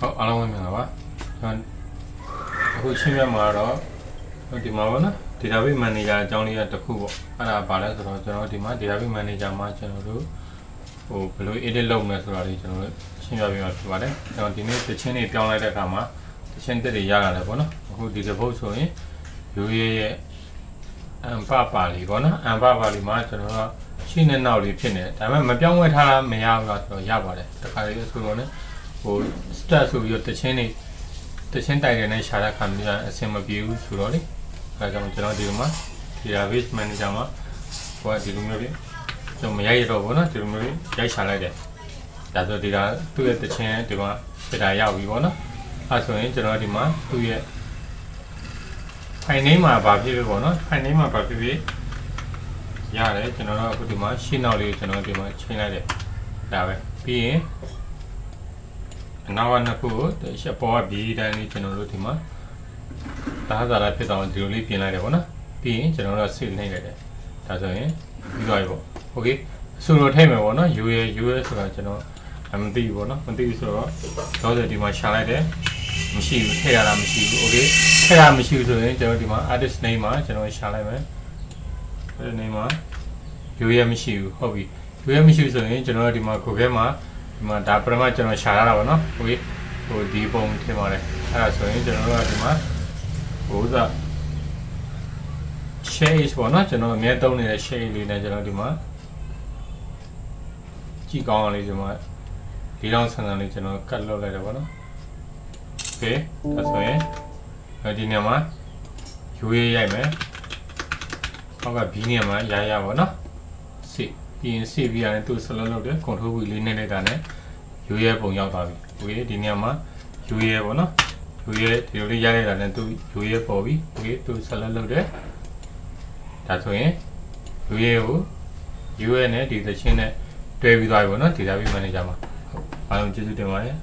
ဟုတ်အားလုံးပဲမြင်ပါပါကျွန်တော်အခုရှင်းပြမှာတော့ဟိုဒီမှာပေါ့နော် database manager အကြောင်းလေးကတစ်ခုပေါ့အဲ့ဒါဘာလဲဆိုတော့ကျွန်တော်ဒီမှာ database manager မှာကျွန်တော်တို့ဟိုဘယ်လို edit လုပ်မလဲဆိုတာလေးကျွန်တော်တို့ရှင်းပြပေးမှာဖြစ်ပါတယ်ကျွန်တော်ဒီနေ့တချင်းတွေပြောင်းလိုက်တဲ့အခါမှာတချင်းတက်တွေရလာတယ်ပေါ့နော်အခုဒီတစ်ပုတ်ဆိုရင်ရိုးရဲရဲ့အမ်ပပါလီပေါ့နော်အမ်ပပါလီမှာကျွန်တော်တို့ရှင်းနေနောက်လေးဖြစ်နေတယ်ဒါပေမဲ့မပြောင်းဝဲထားတာမရဘူးလားဆိုတော့ရပါတယ်တခါလေးဆိုတော့ね ဟို start ဆိုပြီးတော့တချင်းနေတချင်းတိုက်တယ်နဲ့ရှာတဲ့ခါမျိုးအဆင်မပြေဘူးဆိုတော့လေအဲဒါကြောင့်ကျွန်တော်ဒီမှာ database manager မှာဟိုကဒီလိုမျိုးလေးကျွန်တော်မရိုက်ရတော့ဘူးเนาะဒီလိုမျိုးလေးရိုက်ရှာလိုက်တယ်ဒါဆိုဒီကသူ့ရဲ့တချင်းဒီမှာဖြစ်တာရောက်ပြီပေါ့နော်အဲဆိုရင်ကျွန်တော်ဒီမှာသူ့ရဲ့ file name မှာဗာဖြစ်ဖြစ်ပေါ့နော် file name မှာဗာဖြစ်ဖြစ်ရတယ်ကျွန်တော်တို့အခုဒီမှာရှင်းနောက်လေးကိုကျွန်တော်ဒီမှာချိန်လိုက်တယ်ဒါပဲပြီးရင် အနောက်ကနှစ်ခုကိုရှက်ပေါ်ကဘီတိုင်းလေးကျွန်တော်တို့ဒီမှာဒါသာလာဖြစ်အောင်ဒီလိုလေးပြင်လိုက်တယ်ပေါ့နော်ပြီးရင်ကျွန်တော်တို့ဆေ့နှိမ့်လိုက်တယ်ဒါဆိုရင်ပြီးသွားပြီပေါ့โอเคအဆူလိုထည့်မယ်ပေါ့နော် UA UA ဆိုတာကျွန်တော်အမသိဘူးပေါ့နော်မသိဘူးဆိုတော့တော့ဒီမှာရှာလိုက်တယ်မရှိဘူးထည့်ရတာမရှိဘူးโอเคထည့်ရမရှိဘူးဆိုရင်ကျွန်တော်ဒီမှာ artist name မှာကျွန်တော်ရှာလိုက်မယ် artist name မှာ UA မရှိဘူးဟုတ်ပြီ UA မရှိဘူးဆိုရင်ကျွန်တော်ဒီမှာ Google မှာ ဒီမှာဒါပထမကျွန်တော်ရှာရတာပါနော်ဟိုဟိုဒီပုံထင်ပါတယ်အဲ့ဒါဆိုရင်ကျွန်တော်တို့ကဒီမှာဟိုဥစား shade ပေါ့နော်ကျွန်တော်အမြဲသုံးနေတဲ့ shade လေးနဲ့ကျွန်တော်ဒီမှာကြည့်ကောင်းအောင်လေးကျွန်တော်လေးလောင်းဆန်ဆန်လေးကျွန်တော်ကတ်လုပ်လိုက်တယ်ပေါ့နော် okay ဒါဆိုရင်ဒီနေရာမှာရွေးရိုက်မယ်ဟောက်ကဘီနေရာမှာရရပါတော့နော်စစ် ပြီးရင်စစ်ပြီးရတယ်သူဆလုံးလုပ်တယ် control V လေးနဲ့လိုက်တာနဲ့ယူရဲပုံရောက်သွားပြီโอเคဒီနေရာမှာယူရဲပေါ့နော်ယူရဲဒီလိုလေးရလိုက်တာနဲ့သူယူရဲပေါ်ပြီโอเคသူဆလုံးလုပ်တယ်ဒါဆိုရင်ယူရဲကိုယူရဲနဲ့ဒီသချင်းနဲ့တွဲပြီးသွားပြီပေါ့နော် database manager မှာဟုတ်အားလုံးကျေးဇူးတင်ပါတယ်